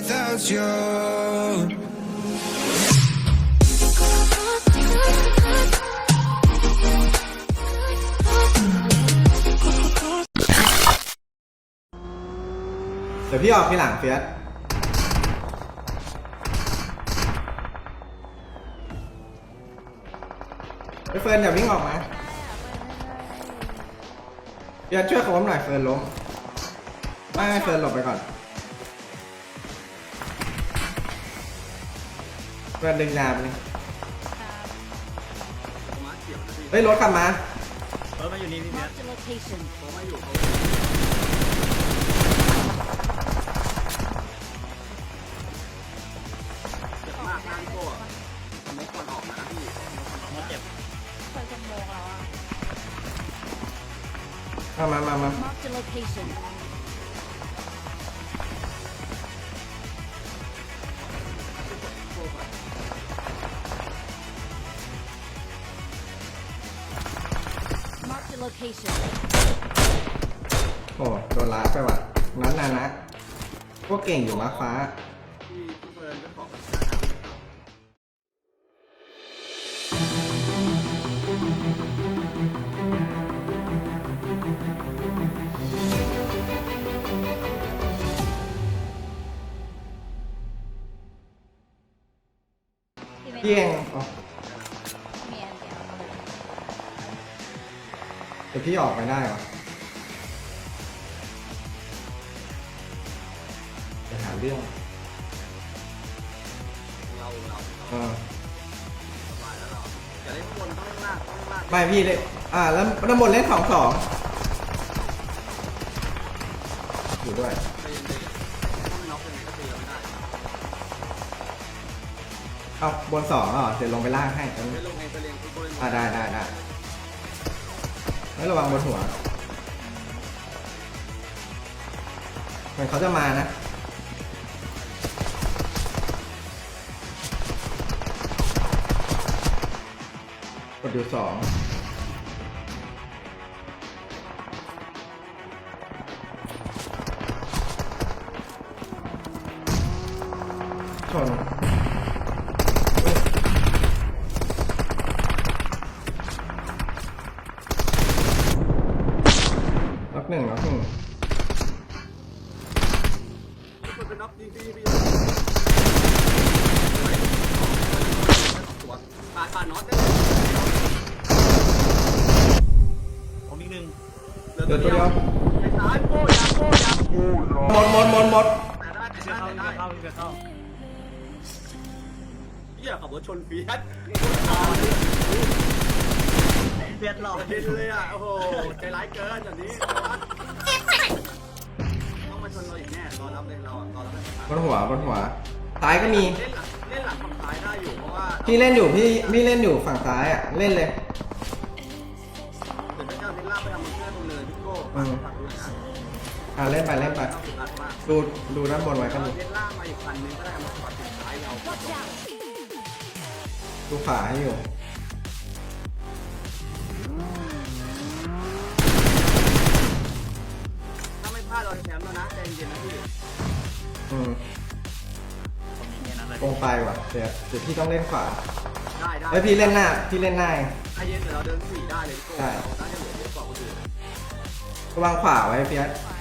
without you. เดี๋ยวพี่ออกทีหลังเฟียสเฟิร์นอย่าวิ่งออกมาเฟียสช่วยเขาล้มหน่อยเฟิร์นล้มไม่ไม่เฟิร์นหลบไปก่อน เฟิร์นดึงยาไปเลยเฮ้ยรถขับมา รถมาอยู่นี่พี่เบียร์ Marked a location. รถเจ็บเคยจะโมงแล้วอะมามามามา Marked a location. Location โอ้โดนละไปว่ะนั้นนานะพวกเก่งอยู่มาฟ้าพี่เองอ๋อ เดี๋ยวพี่ออกไปได้เหรอจะหาเรื่องเออไม่พี่เลยอ่า แล้วน้ำมนต์เล่นสองสองอยู่ด้วยเอาบนสองเหรอเดี๋ยวลงไปล่างให้กันอ่าได้ได้ได้ ไม่ระวังบนหัวเหมือนเขาจะมานะกดอยู่สองชน ดี๋ยวตัวเดียวหมดหมดหมดหมดพี่เบียร์เข้าพี่เบียร์เข้าพี่เบียร์เข้าเหี้ยขับรถชนฟีดพี่เบียร์หลอกเห็นเลยอะ โอ้โห ใจร้ายเกินแบบนี้ต้องมาชนเราอีกแน่รอรับเลยเราอะรอรับเลยบนหัวบนหัวซ้ายก็มี เล่นหลังเล่นหลังฝั่งซ้ายได้อยู่เพราะว่า พี่เล่นอยู่พี่พี่เล่นอยู่ฝั่งซ้ายอะ เล่นเลย อืมฝากด้วยนะอ่าเล่นไปเล่นไปต้องสุดอัดมากดูดูด้านบนไว้ก็เราดูเทสลามาอีกคันนึงก็ได้มาขอดติดท้ายเรา Watch out ดูฝาให้อยู่ถ้าไม่พลาดเราจะแชมป์แล้วนะใจเย็นๆนะพี่อืมผมมีแค่นั้นเลยตรงไปว่ะเดี๋ยวเดี๋ยวพี่ต้องเล่นขวาได้ได้เฮ้ยพี่เล่นหน้าพี่เล่นหน้าเองใจเย็นเดี๋ยวเราเดินสี่ได้เลยพี่โก้ได้ กวางขวาไว้เพียสขวา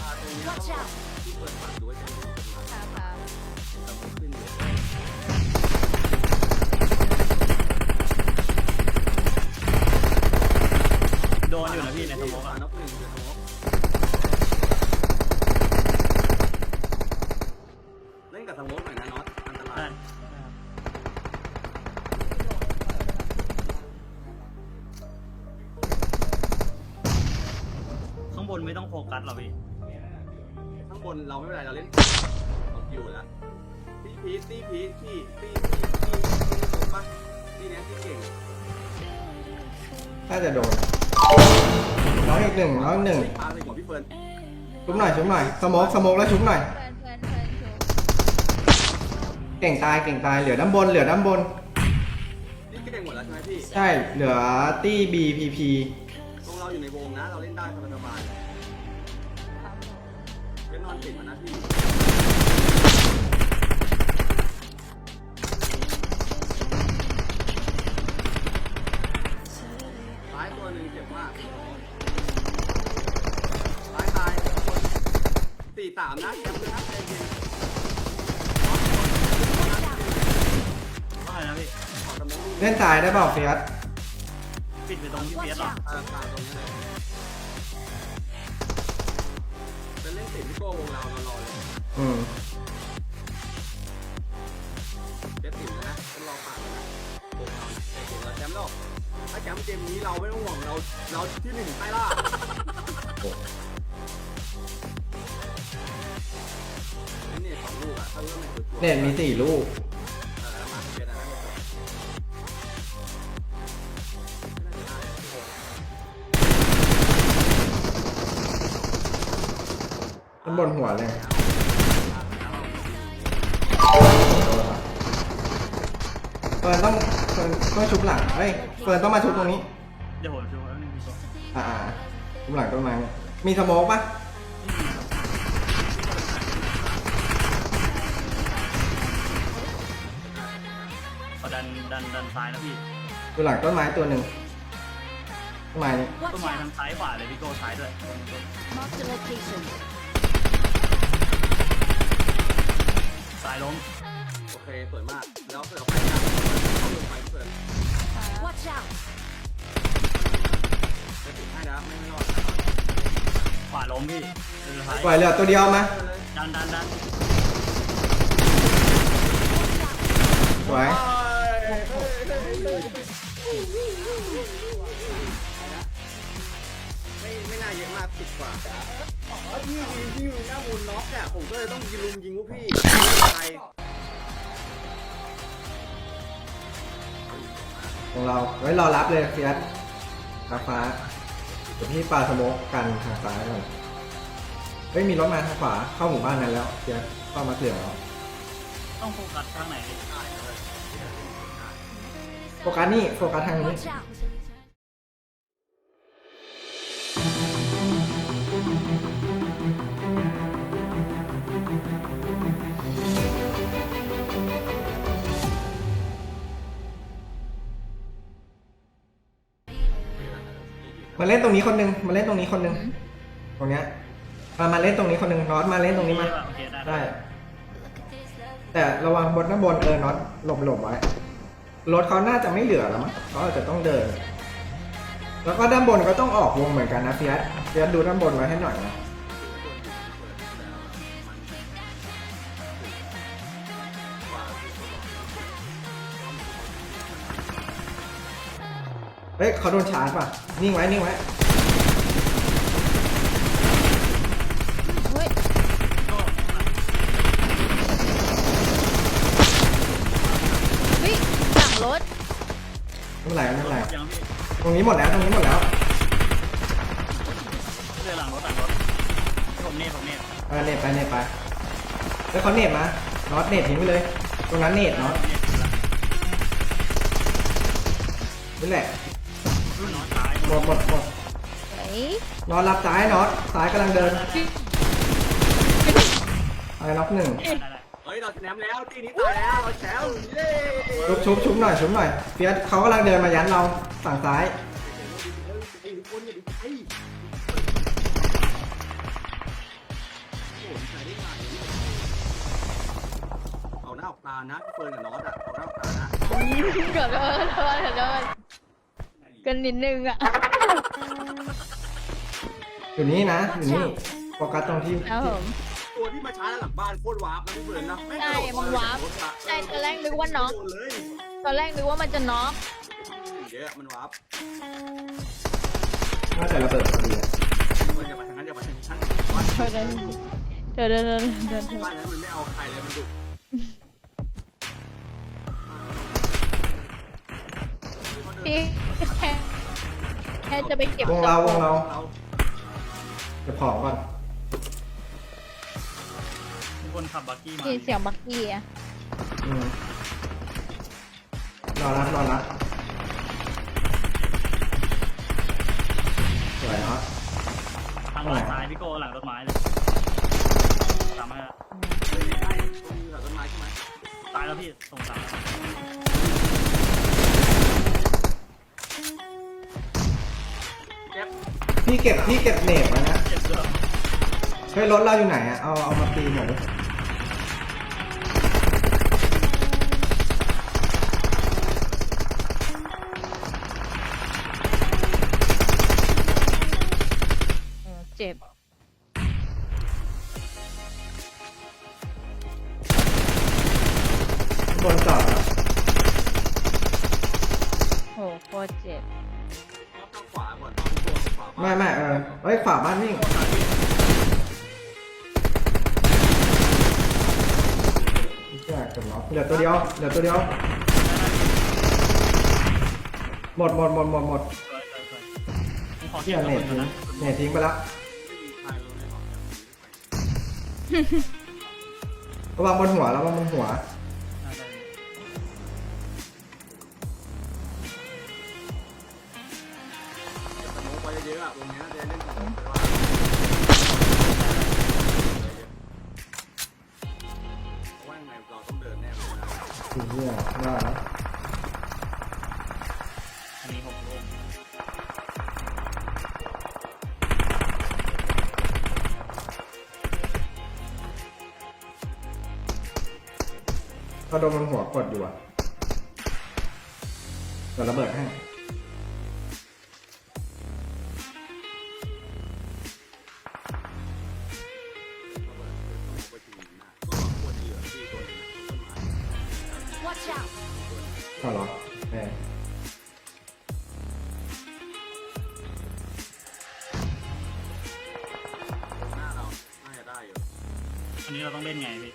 อ่าตรงนี้เรา Watch ต้อดโดนอยู่นะพี่ในสมองอะ ข้างบนเราไม่เป็นไรเราเล่นอยู่แล้วตีพีทตีพีทที่ตีตีตีตีผมปะตีเนี้ยที่เก่งน่าจะโดนน้องอีกหนึ่งน้องอีกหนึ่งไม่พาเลยหัวพี่เฟิร์นชุบหน่อยชุบหน่อยสโมกสโมกแล้วชุบหน่อย เพื่อนเพื่อนเพื่อนชูเก่งตายเก่งตายเหลือด้านบน เหลือด้านบนนี่เก่งหมดแล้วใช่ไหมพี่ใช่เหลือตี้ BPP ตรงเราอยู่ในวงนะ เราเล่นได้ ตายตัวหนึ่งเจ็บมากซ้ายตายคนสี่สามนะแจเย็นว่นะตเล่นสายได้เปล่าเฟียสปิดไปตรงที่เฟียสหรอ ก้วงเราเรารอเลยอืมเดี๋ยวติดนะนะต้องรอผ่านนะวงเราเนี่ยเก่งเราแชมป์โลกถ้าแชมป์เกมนี้เราไม่ต้องห่วงเราเราที่หนึ่งใต้ล่าเนี่ยสองลูกอะถ้าเริ่มเป็นตัว เนี่ยมีสี่ลูก ข้างบนหัวเลยเฟิร์นต้องเฟิร์นต้องชุบหลังเอ้ยเฟิร์นต้องมาชุบตรงนี้ เดี๋ยวผมชูแป๊บนึงพี่โก้อ่าๆชุบหลังต้นไม้มีสโมกปะขอดันดันดันซ้ายนะพี่อยู่หลังต้นไม้ตัวหนึ่งต้นไม้นี้ ต้น Watch ไม้ทั้ง out. ซ้ายขวาเลยพี่โก้ซ้ายด้วย Marked a location. ซ้ายล้มโอเคสวยมาก แล้วเปิดออกไปนะเข้าลงไปเปิด Watch out. จะติดให้นะไม่ไม่รอดขวาล้มพี่เดินซ้ายปล่อยเหลือตัวเดียวมาดันดันดันสวยไม่ไม่น่าเยอะมากสิบกว่า อ๋อพี่ยิงพี่ยู่หน้ามูลน็อกเนี่ยผมก็เลยต้องยิงลุมยิงพวกพี่ใครของเราไว้รอรับเลยเฟียสฟ้าฟ้าเดี๋ยวพี่ปลาสโมกกันทางซ้ายก่อนเฮ้ยมีรถมาทางขวาเข้าหมู่บ้านนั้นแล้วเฟียสเข้ามาเกลี่ยวแล้วต้องโฟกัสทางไหนพี่โฟกัสนี่โฟกัสทางนี้ Watch out. มาเล่นตรงนี้คนหนึงมาเล่นตรงนี้คนหนึงตรงเนี้ยมามาเล่นตรงนี้คนหนึงน็อตมาเล่นตรงนี้มา โอเคได้ได้ แต่ระวังบนข้างบนเออน็อตหลบหลบไว้รถเขาน่าจะไม่เหลือแล้วมั้งเขาอาจจะต้องเดิน แล้วก็ด้านบนก็ต้องออกวงเหมือนกันนะเฟียสเฟียสดูด้านบนไว้ให้หน่อยนะ ฮ้ยเขาโดนชาร์จป่ะ นิ่งไว้ นิ่งไว้ เฮ้ยเฮ้ยหลังรถไม่เป็นไรไม่เป็นไร ยังพี่ตรงนี้หมดแล้ว ตรงนี้หมดแล้วเรือหลังรถหลังรถผมเน่ผมเน่เออเน็ตไป เน็ตไป แล้วเขาเน็ตมาน็อตเน็ตทิ้งไปเลย ตรงนั้นเน็ตน็อตเน่คือละนี่แหละรุ่นน้องซ้าย หมดหมดหมดเฮ้ยน็อตรับซ้ายนอตซ้ายกำลังเดินไอะไรน็อตหนึ่งเฮ้ยเราชนะแล้วทีนี้ตายแล้วเราแชมป์เย้ชุบชุบชุบหน่อยชุบหน่อยเฟียสเขากำลังเดินมายันเราฝั่งซ้ายเอาหน้าออกตานะเฟิร์นกับน็อตอะเอาหน้าออกตานะเกือบโดนโดนโดน กันนิดนึงอะ อยู่นี่นะอยู่นี่โฟกัสตรงที่ครับผม ตัวที่มาช้าหลังบ้านโคตรวาร์ปนะพี่เฟิร์นนะใช่มันวาร์ปใช่ตอนแรกนึกว่าน็อกเลยตอนแรกนึกว่ามันจะน็อกเยอะมันวาร์ปน่าจะระเบิดพอดีอะมันจะมาทางนั้นจะมาทางนั้นเธอเดินเธอเดินเดินเดินบ้านนั้นมันไม่เอาใครเลยมันดุพี่ แค่แค่จะไปเก็บวงเราวงเราเราเก็บของก่อนมีคนขับบักกี้มาที่เสียงบักกี้อะอืมรอรับรอรับสวยเนาะทางหลังซ้ายพี่โก้หลังต้นไม้เลยตามมาแล้วไม่ได้ตรงแถวต้นไม้ใช่ไหมตายแล้วพี่ส่งตาม พี่เก็บพี่เก็บเน็ตไว้นะเจ็บเยอะเฮ้ยรถเราอยู่ไหนอะเอาเอามาตีหน่อยดิโอ้เจ็บ บนจอดอะโหโคตรเจ็บ ไม่ไม่เออเฮ้ยขวาบ้านวิ่งแยกกันเนาะเหลือตัวเดียวเหลือตัวเดียว หมดหมดหมดหมดหมดเที่ยเน็ตนทิ้งนะเน็ตทิ้งไปแล้วรเลยไม่ออกระวังบนหัวระวังบนหัว เขาโดนบนหัวกดอยู่อะเดี๋ยวระเบิดให้ถ้าก็ควรเหลือที่ตัวนึงต้นไม้ Watch out! เอาหรอแม่อันนี้เราต้องเล่นไงพี่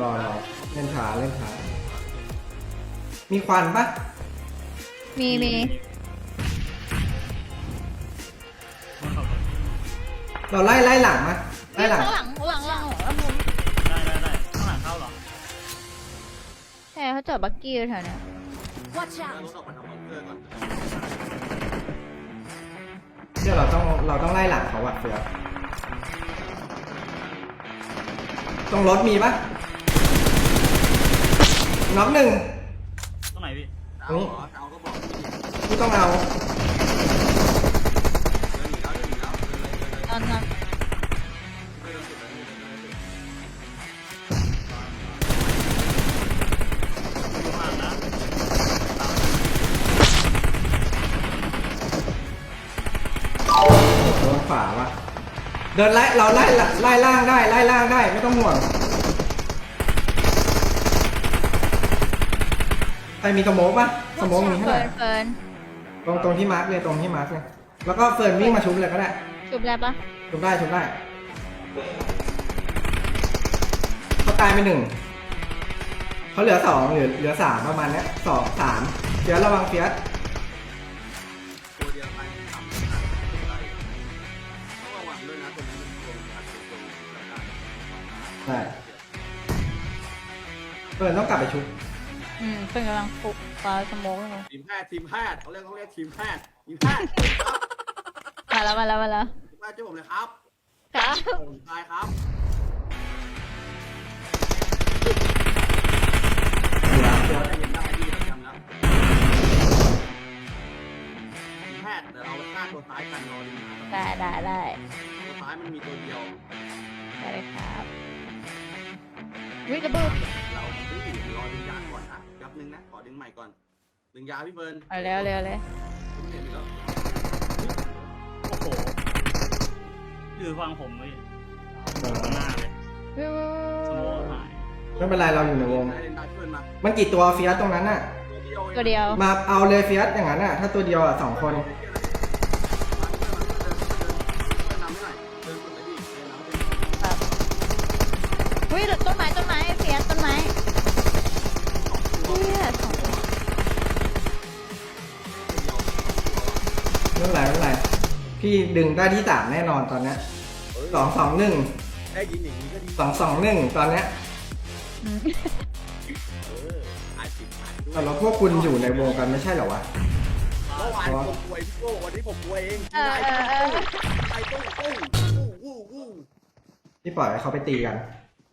รอรอเล่นช้าเล่นช้ามีควันปะมีมีมันขับรถเราไล่ไล่หลังมะไล่หลัง ข้างหลังข้างหลังข้างหลังแล้วมุมได้ได้ได้ข้างหลังเข้าเหรอใช่เขาจอดบักกี้อยู่แถวเนี้ย Watch ถ้าร out! ถออกมาทำบังเกอร์ก่อนเดี๋ยวเราต้องเราต้องไล่หลังเขาอะเสือตรงรถมีปะ น็อกหนึ่งตรงไหนพี่เอาเหรอเอาก็บอกที่ที่ต้องเอาเดินหนีแล้วเดินหนีแล้วเดินเลยเดินเลยตอนนั้นเดินสุดเลยเดินเลยอยู่ห่างนะโดนฝาวะเดินไล่เราไล่ไล่ล่างได้ไล่ล่างได้ไม่ต้องห่วงใค รมีสโมกปะสโมกมีเท่าเฟิไหร่ร์นเฟิร์นตรงตรงที่มาร์กเลยตรงที่มาร์กเลย แล้วก็เฟิร์นวิ่งมาชุบเลยก็ได้ชุบได้ปะชุบได้ชุบได้เขาตายไปหนึ่งเขาเหลือสองเหลือเหลือสามประมาณเนี้ยสองสามเฟียสระวังเฟียสตัวเดียวไปทำได้ต้องระวังด้วยนะตรงนี้มันโดนอัดตรงได้ใช่เฟิร์นต้องกลับไปชุบ อืมเป็นกำลังฟุกปลาสโมกอยู่ทีมแพทย์ทีมแพทย์เขาเรียกเขาเรียกทีมแพทย์ทีมแพทย์ครับมาแล้วมาแล้วมาแล้วทีมแพทย์ช่วยผมเลยครับครับ ผมตายครับเหลือเดี๋ยวได้เห็นได้ที่ประจำแล้วทีมแพทย์เดี๋ยวเราฆ่าตัวซ้ายกันรอดีนะได้ได้ได้ตัวซ้ายมันมีตัวเดียว ได้เลยครับวิระเบิดเราดื้อรอดึงยาก่อนนะแป๊บ นึงนะ ขอดึงใหม่ก่อน ดึงยาพี่เบิร์นเอาเร็วเร็วเลยผมเห็นอยู่แล้วโอ้โหคือฟังผมเลยข้างหน้าเลยวิวสโมองหายไม่เป็นไรเราอยู่ในวง ได้เล่นได้เพื่อนมามันกี่ตัวเฟียสตรงนั้นน่ะ ตัวเดียวองตัวเดียว มาเอาเลยเฟียสอย่างนั้นน่ะ ถ้าตัวเดียวอะสองคนครับวิต้นไม้ต้นไม้เฟียสต้นไม้ เฟียสสองตัวไม่เป็นไรไม่เป็นไรพี่ดึงได้ที่สามแน่นอนตอนเนี้ยสองสองหนึ่งได้ยินอย่างนี้ก็ดีสองสองหนึ่งตอนเนี้ยอืมเอออาจติดอาจด้วยแต่เราพวกคุณอยู่ในวงกันไม่ใช่เหรอวะ เมื่อวานผมป่วยพี่โก้วันนี้ผมป่วยเองเออเออเออไอ้ตู้ตู้ตู้วู้วู้พี่ปล่อยให้เขาไปตีกัน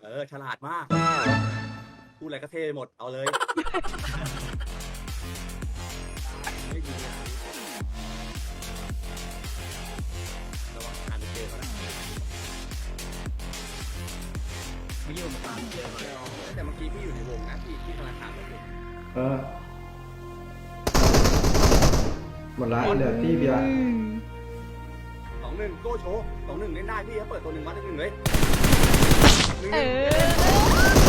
เออฉลาดมาก พูดอะไรก็เท่หมดเอาเลยไม่ดีนะระวังการไปเจอเขานะไม่ยุ่งกับมันเจอมาแต่เมื่อกี้พี่อยู่ในวงนะพี่ที่ธนาคารมาอยู่เออหมดละเหลือพี่เบียร์สองหนึ่งโก้โชว์สองหนึ่งเล่นได้พี่เขาเปิดตัวหนึ่งมาหนึ่งเลยหนึ่ง เออเป็น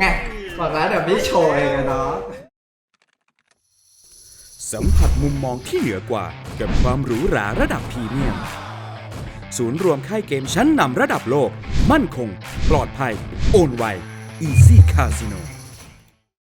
ไงบอกแล้วเดี๋ยวพี่โชว์เองอะเนาะสัมผัสมุมมองที่เหนือกว่า กับความหรูหราระดับพรีเมียม ศูนย์รวมค่ายเกมชั้นนำระดับโลก มั่นคง ปลอดภัย โอนไว Easy Casino